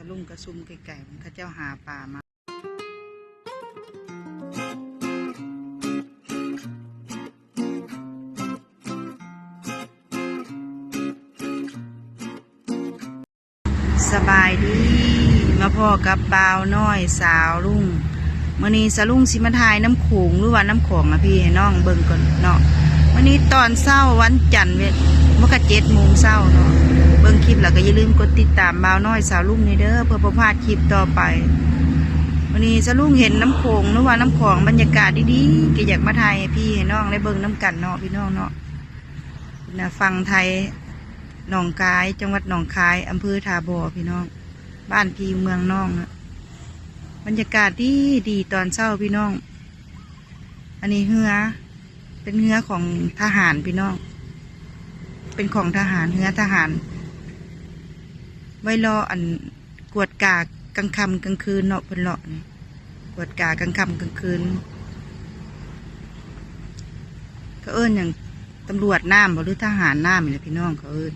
สลุงกระซุ่มไก่ๆมันเขาเจ้าหาปลามาสบายดี มาพ่อกับบาวน้อยสาวลุงมื่อนี้สาลุงสิมาทายน้ำขงหรือว่าน้ำของนะพี่ให้น้องเบิ่งก่อนเนาะมื่อนี้ตอนเช้าวันจันทร์เวทเมื่อกะเจ็ดโมงเช้าเนาะ เบิ่งคลิปแล้วก็อย่าลืมกดติดตามบ่าวน้อยสาวลุงนี่เด้อเพื่อประพาดคลิปต่อไป วันนี้สาวลุงเห็นน้ำโขงหรือว่าน้ำของบรรยากาศดีๆก็อยากมาทยให้พี่ให้น้องได้เบิ่งน้ำกันเนาะพี่น้องเนาะนะฟังไทยหนองคาย จังหวัดหนองคายอำเภอทาบอพี่น้อง บ้านพี่เมืองน้องอะบรรยากาศดีดีตอนเช้าพี่น้อง อันนี้เฮือ เป็นเฮือของทหารพี่น้อง เป็นของทหารเฮือทหาร ไว้รออันกวดกากลางค่ำกลางคืนเนาะเพิ่นเลาะนี่กวดกากลางค่ำกลางคืนก็เอิ้นอย่างตำรวจน้ำบ่หรือทหารน้ำนี่แหละพี่น้องเขาเอิ้น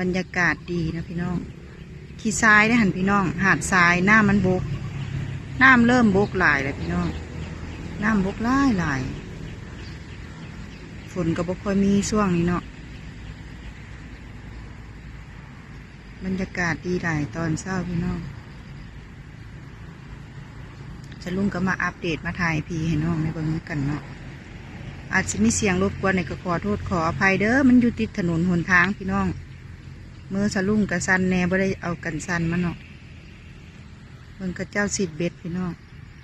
บรรยากาศดีนะพี่น้อง ขี่ทรายได้หันพี่น้อง หาดทรายหน้ามันบก น้ำเริ่มบกหลายแล้วพี่น้อง น้ำบกหลายหลาย ฝนก็บ่ค่อยมีช่วงนี้เนาะ บรรยากาศดีหลายตอนเช้าพี่น้องจะลุงก็มาอัปเดตมาถ่ายพีให้น้องในเบิ่งกันเนาะอาจจะมีเสียงรบกวนในก็ขอโทษขออภัยเด้อมันอยู่ติดถนนหนทางพี่น้องเมื่อสะลุ่งกับสันแน่บ่ได้เอากันสันมาเนาะเบิ่งกระเจ้าสีดเบ็ดพี่น้อง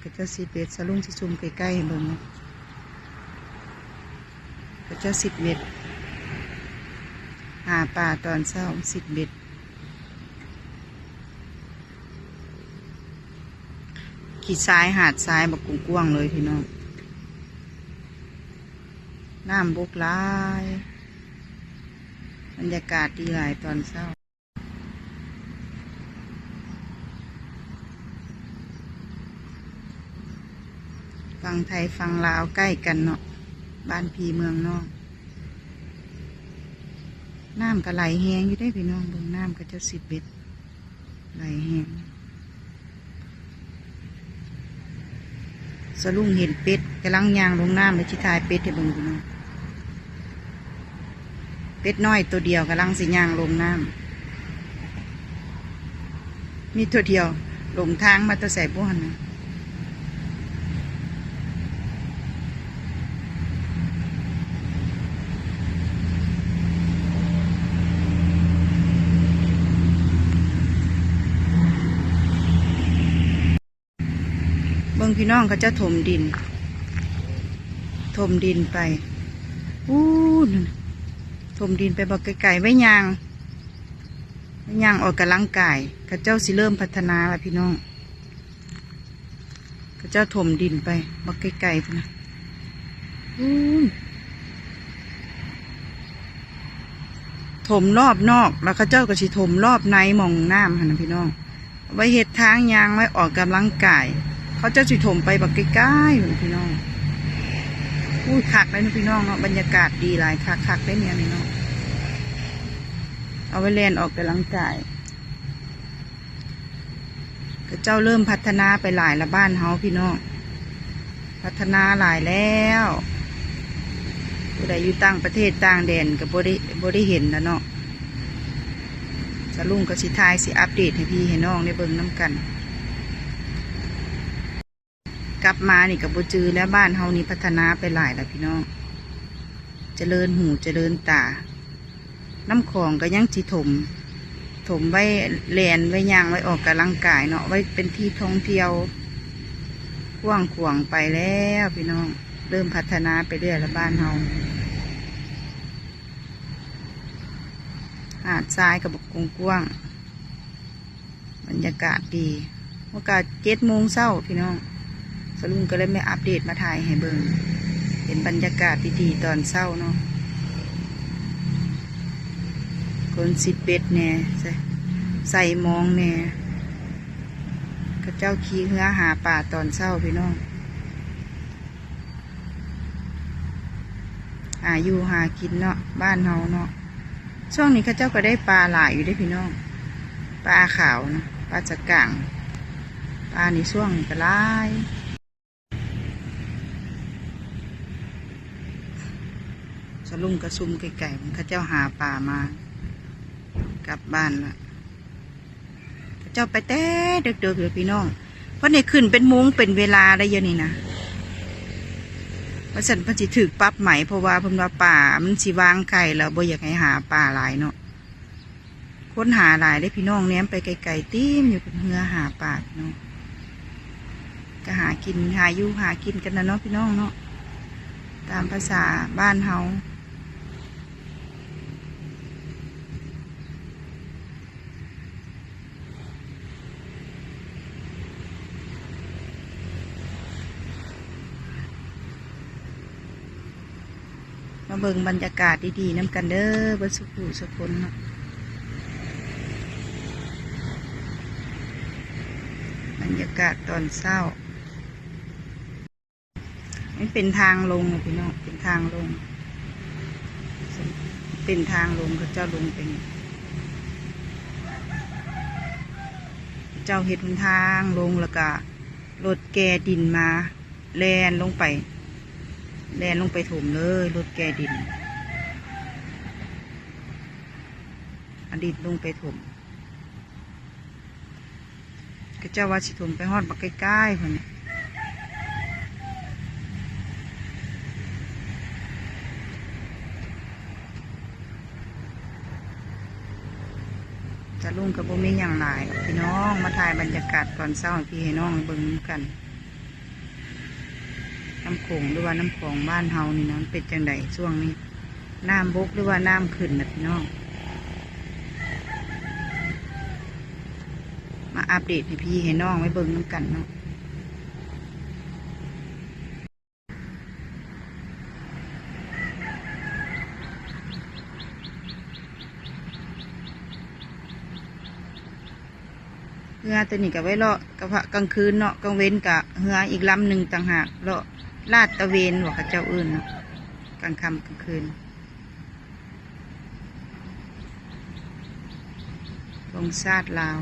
กระเจ้าสีดเบ็ดสะลุ่งสิซุ่มใกล้ๆให้เบิ่งเนาะกระเจ้าสีดเบ็ดหาปลาตอนเช้าสีดเบ็ด ขี่ซ้ายหาดซ้ายบักกุ้งกว้างเลยพี่น้องน้ำบกหลายบรรยากาศดีหลายตอนเช้าฝั่งไทยฝั่งลาวใกล้กันเนาะบ้านพีเมืองนอกน้ำก็ไหลแหงอยู่ได้พี่น้องเบิ่งน้ำก็จะสิบเบ็ดไหลแหง สลุงเห็นเป็ดกำลังยางลงน้ำเลยชิทายเป็ดให้เบิ่งพี่น้องเป็ดน้อยตัวเดียวกำลังสิยางลงน้ำมีตัวเดียวหลงทางมาตัวใส่บ้านนะ พี่น้องเขาจะถมดิน ถมดินไปอู้นถมดินไปบอกไก่ๆไว้ยางไว้ยางออกกำลังกายข้าเจ้าสิเริ่มพัฒนาล้วพี่น้องข้าเจ้าถมดินไปบอกไก่ๆนะอู้ถมรอบนอก แล้วข้าเจ้าก็สิถมรอบในมองน้ำหันนะพี่น้องไว้เห็ดทางยางไว้ออกกำลังกาย เขาเจ้าสิถมไปบอกใกล้ๆพุ่นพี่น้องพูดคักเลยนะพี่น้องเนาะบรรยากาศดีหลายคักคักได้เนี่ยนี่เนาะเอาไว้เล่นออกกำลังกายก็เจ้าเริ่มพัฒนาไปหลายละบ้านเฮาพี่น้องพัฒนาหลายแล้วผู้ใดอยู่ต่างประเทศต่างแดนก็บ่ได้บ่ได้เห็นนะเนาะสลุงก็สิทายสิอัปเดตให้พี่ให้น้องได้เบิ่งน้ำกัน กลับมานี่กับโบจือแล้วบ้านเฮานี่พัฒนาไปหลายแล้วพี่น้อง เจริญหูเจริญตา น้ำของก็ยังจิถม ถมไว้แลนไว้ยางไว้ออกกำลังกายเนาะไว้เป็นที่ท่องเที่ยวกว้างขวางไปแล้วพี่น้อง เริ่มพัฒนาไปเรื่อยแล้วบ้านเฮาหาดทรายกับบกกว้างบรรยากาศดีโอกาสเจ็ดโมงเช้าพี่น้อง สลุงก็เลยไม่อัปเดตมาถ่ายให้เบิงเห็นบรรยากาศดีๆตอนเช้าเนาะคนสิบเบ็ดแน่ใส่ใส่มองแน่กระเจ้าขี่เหือหาป่าตอนเช้าพี่น้องหาอยู่หากินเนาะบ้านเฮาเนาะช่วงนี้ข้าเจ้าก็ได้ปลาหลายอยู่ได้พี่น้อง ปลาขาวนะปลาจักก่างปลาในช่วงนี้ก็หลาย สลุงกระซุ่มไก่ๆมันข้าเจ้าหาปลามากลับบ้านละข้าเจ้าไปแต่เด็กๆเลยพี่น้องเพราะเนี่ยขึ้นเป็นมุ้งเป็นเวลาได้เยอะนี่นะว่าสันพันสิถือปั๊บใหมเพราะว่าพิ่นว่าป่ามันสิวางไก่แล้วบ่อยากให้หาป่าหลายเนาะค้นหาหลายได้พี่น้องแนมไปไกลๆติ้มอยู่เป็นเหือหาป่าพี่น้องก็หากินหาอยู่หากินกันนะเนาะพี่น้องเนาะตามภาษาบ้านเฮา มาเบิ่งบรรยากาศดีๆน้ำกันเด้อเบิ่สุขุสุคนเนาะบรรยากาศตอนเศร้ามันเป็นทางลงพี่น้องเป็นทางลง เป็นทางลงเขาเจ้าลงเป็น เจ้าเห็ดหนทางลงแล้วก็รถแกดินมาแลนลงไป แลนลงไปถมเลยรถแกดิน อดีตลงไปถมก็เจ้าว่าสิถมไปฮอดบักใกล้ๆคนน่ะจะลุงกับบ่มีอย่างหลายหรพี่น้องมาถ่ายบรรยากาศตอนเช้าพี่ให้น้องเบิ่งกัน น้ำโขงหรือว่าน้ำของบ้านเฮานี่นะเป็นจังไดช่วงนี้น้ำบกหรือว่าน้ำขึ้นนะพี่น้องมาอัปเดตให้พี่ให้น้องไว้เบิ่งน้ำกันเนาะเรือตัวนี้กับไว้เลาะกะพะกลางคืนเนาะกลางเว้นกะเรืออีกลำหนึ่งต่างหากเลาะ ลาดตะเวนว่าเขาเจ้าอื่นกลางค่ำกลางคืนลงซาดลาว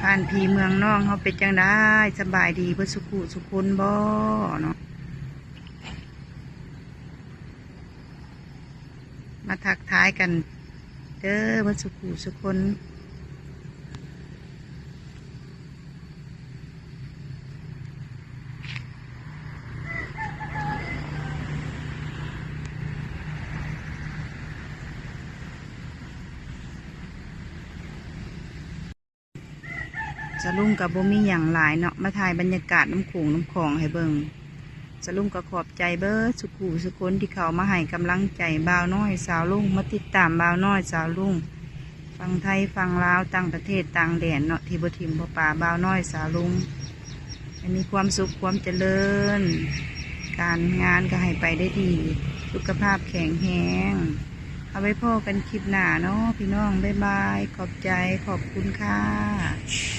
ผ่านพีเมืองน้องเขาเป็นจังได้สบายดีเพื่อสุขุสุคนบ่เนาะมาทักทายกัน เด้อเพื่อสุขุสุคน จะลุ่งกับบ่มีอย่างหลายเนาะมาถ่ายบรรยากาศน้ำขงน้ำคลองให้เบิงจะลุ่งก็ขอบใจเบิร์สุขูสุคนที่เขามาให้กำลังใจบ่าวน้อยสาวลุงมาติดตามบ่าวน้อยสาวลุงฟังไทยฟังลาวต่างประเทศต่างแดนเนาะที่บทิมพ่อป่าบ่าวน้อยสาวลุงมีความสุขความเจริญ การงานก็ให้ไปได้ดี สุขภาพแข็งแรงเอาไว้พ่อกันคลิปหน้าเนาะพี่น้อง บ๊ายบาย ขอบใจขอบคุณค่ะ